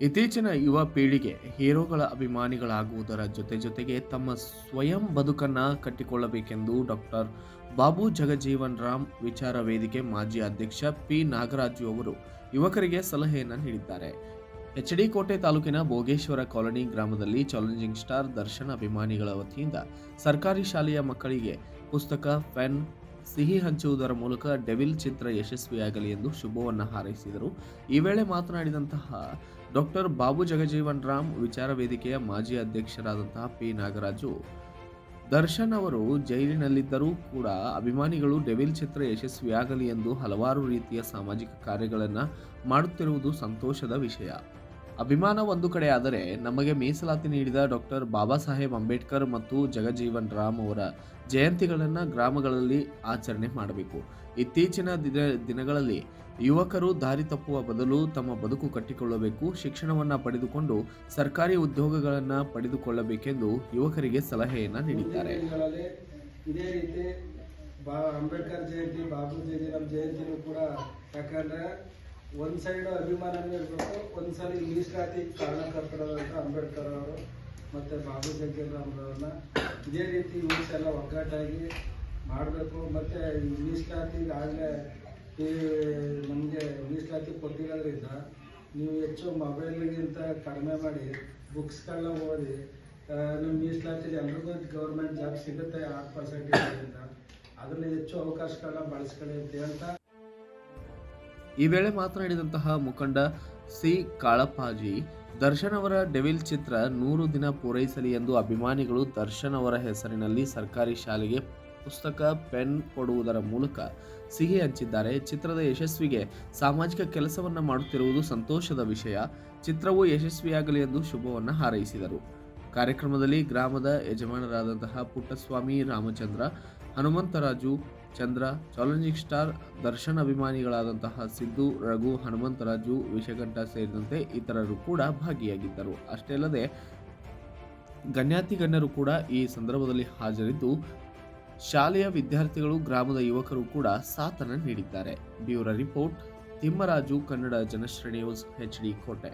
ಇತ್ತೀಚಿನ ಯುವ ಪೀಳಿಗೆ ಹೀರೋಗಳ ಅಭಿಮಾನಿಗಳಾಗುವುದರ ಜೊತೆ ಜೊತೆಗೆ ತಮ್ಮ ಸ್ವಯಂ ಬದುಕನ್ನ ಕಟ್ಟಿಕೊಳ್ಳಬೇಕೆಂದು ಡಾಕ್ಟರ್ ಬಾಬು ಜಗಜೀವನ್ ರಾಮ್ ವಿಚಾರ ವೇದಿಕೆ ಮಾಜಿ ಅಧ್ಯಕ್ಷ ಪಿ. ನಾಗರಾಜು ಅವರು ಯುವಕರಿಗೆ ಸಲಹೆಯನ್ನು ನೀಡಿದ್ದಾರೆ. ಎಚ್ ಡಿ ಕೋಟೆ ತಾಲೂಕಿನ ಭೋಗೇಶ್ವರ ಕಾಲೋನಿ ಗ್ರಾಮದಲ್ಲಿ ಚಾಲೆಂಜಿಂಗ್ ಸ್ಟಾರ್ ದರ್ಶನ್ ಅಭಿಮಾನಿಗಳ ವತಿಯಿಂದ ಸರ್ಕಾರಿ ಶಾಲೆಯ ಮಕ್ಕಳಿಗೆ ಪುಸ್ತಕ, ಪೆನ್, ಸಿಹಿ ಹಂಚುವುದರ ಮೂಲಕ ಡೆವಿಲ್ ಚಿತ್ರ ಯಶಸ್ವಿಯಾಗಲಿ ಎಂದು ಶುಭವನ್ನು ಹಾರೈಸಿದರು. ಈ ವೇಳೆ ಮಾತನಾಡಿದಂತಹ ಡಾಕ್ಟರ್ ಬಾಬು ಜಗಜೀವನ್ ರಾಮ್ ವಿಚಾರ ವೇದಿಕೆಯ ಮಾಜಿ ಅಧ್ಯಕ್ಷರಾದಂತಹ ಪಿ ನಾಗರಾಜು. ದರ್ಶನ್ ಅವರು ಜೈಲಿನಲ್ಲಿದ್ದರೂ ಕೂಡ ಅಭಿಮಾನಿಗಳು ಡೆವಿಲ್ ಚಿತ್ರ ಯಶಸ್ವಿಯಾಗಲಿ ಎಂದು ಹಲವಾರು ರೀತಿಯ ಸಾಮಾಜಿಕ ಕಾರ್ಯಗಳನ್ನು ಮಾಡುತ್ತಿರುವುದು ಸಂತೋಷದ ವಿಷಯ. ಅಭಿಮಾನ ಒಂದು ಕಡೆ ಆದರೆ ನಮಗೆ ಮೀಸಲಾತಿ ನೀಡಿದ ಡಾಕ್ಟರ್ ಬಾಬಾ ಸಾಹೇಬ್ ಅಂಬೇಡ್ಕರ್ ಮತ್ತು ಜಗಜೀವನ್ ರಾಮ್ ಅವರ ಜಯಂತಿಗಳನ್ನು ಗ್ರಾಮಗಳಲ್ಲಿ ಆಚರಣೆ ಮಾಡಬೇಕು. ಇತ್ತೀಚಿನ ದಿನ ದಿನಗಳಲ್ಲಿ ಯುವಕರು ದಾರಿ ತಪ್ಪುವ ಬದಲು ತಮ್ಮ ಬದುಕು ಕಟ್ಟಿಕೊಳ್ಳಬೇಕು. ಶಿಕ್ಷಣವನ್ನು ಪಡೆದುಕೊಂಡು ಸರ್ಕಾರಿ ಉದ್ಯೋಗಗಳನ್ನು ಪಡೆದುಕೊಳ್ಳಬೇಕೆಂದು ಯುವಕರಿಗೆ ಸಲಹೆಯನ್ನು ನೀಡಿದ್ದಾರೆ. ಇದೇ ರೀತಿ ಬಾ ಅಂಬೇಡ್ಕರ್ ಜಯಂತಿ, ಬಾಬು ಜಯಂತಿ ಜಯಂತಿನೂ ಕೂಡ ಯಾಕಂದ್ರೆ ಒಂದ್ ಸೈಡ್ ಅಭಿಮಾನನೂ ಇರಬೇಕು, ಒಂದ್ ಸಲ ಮೀಸಲಾತಿ ಕಾರಣಕರ್ತರಾದಂಥ ಅಂಬೇಡ್ಕರ್ ಅವರು ಮತ್ತೆ ಬಾಬು ಜಗ್ಗೇರಾಮ್ರವ್ರನ್ನ ಇದೇ ರೀತಿ ಯೂತ್ಸ್ ಎಲ್ಲ ಒಗ್ಗಟ್ಟಾಗಿ ಮಾಡಬೇಕು. ಮತ್ತೆ ಈ ಜಾತಿ ಆಗ್ಲೇ ಈ ನಮಗೆ ಮೀಸಲಾತಿ ಕೊಟ್ಟಿರೋದ್ರಿಂದ ನೀವು ಹೆಚ್ಚು ಮೊಬೈಲ್ಗಿಂತ ಕಡಿಮೆ ಮಾಡಿ ಬುಕ್ಸ್ಗಳನ್ನ ಓದಿ ನಿಮ್ಮ ನಮ್ಮ ಮೀಸಲಾತಿ ಎಲ್ರಿಗೂ ಗೌರ್ಮೆಂಟ್ ಜಾಬ್ ಸಿಗುತ್ತೆ ಆರು ಪರ್ಸೆಂಟೇಜಿಂದ ಅದರಲ್ಲಿ ಹೆಚ್ಚು ಅವಕಾಶಗಳನ್ನ ಬಳಸ್ಕೊಳ್ಳಿ ಅಂತ ಈ ವೇಳೆ ಮಾತನಾಡಿದಂತಹ ಮುಖಂಡ ಸಿ ಕಾಳಪ್ಪಾಜಿ, ದರ್ಶನ್ ಅವರ ಡೆವಿಲ್ ಚಿತ್ರ ನೂರು ದಿನ ಪೂರೈಸಲಿ ಎಂದು ಅಭಿಮಾನಿಗಳು ದರ್ಶನ್ ಅವರ ಹೆಸರಿನಲ್ಲಿ ಸರ್ಕಾರಿ ಶಾಲೆಗೆ ಪುಸ್ತಕ, ಪೆನ್ ಕೊಡುವುದರ ಮೂಲಕ ಸಿಹಿ ಹಂಚಿದ್ದಾರೆ. ಚಿತ್ರದ ಯಶಸ್ವಿಗೆ ಸಾಮಾಜಿಕ ಕೆಲಸವನ್ನು ಮಾಡುತ್ತಿರುವುದು ಸಂತೋಷದ ವಿಷಯ. ಚಿತ್ರವು ಯಶಸ್ವಿಯಾಗಲಿ ಎಂದು ಶುಭವನ್ನು ಹಾರೈಸಿದರು. ಕಾರ್ಯಕ್ರಮದಲ್ಲಿ ಗ್ರಾಮದ ಯಜಮಾನರಾದಂತಹ ಪುಟ್ಟಸ್ವಾಮಿ ರಾಮಚಂದ್ರ, ಹನುಮಂತರಾಜು ಚಂದ್ರ, ಚಾಲೆಂಜಿಂಗ್ ಸ್ಟಾರ್ ದರ್ಶನ್ ಅಭಿಮಾನಿಗಳಾದಂತಹ ಸಿದ್ದು, ರಘು, ಹನುಮಂತರಾಜು ವಿಷಗಂಟ ಸೇರಿದಂತೆ ಇತರರು ಕೂಡ ಭಾಗಿಯಾಗಿದ್ದರು. ಅಷ್ಟೇ ಅಲ್ಲದೆ ಗಣ್ಯಾತಿ ಗಣ್ಯರು ಕೂಡ ಈ ಸಂದರ್ಭದಲ್ಲಿ ಹಾಜರಿದ್ದು, ಶಾಲೆಯ ವಿದ್ಯಾರ್ಥಿಗಳು, ಗ್ರಾಮದ ಯುವಕರು ಕೂಡ ಸಾಥನ ನೀಡಿದ್ದಾರೆ. Bureau report, Thimmaraju, Kannada Janashreni news, H D Kote.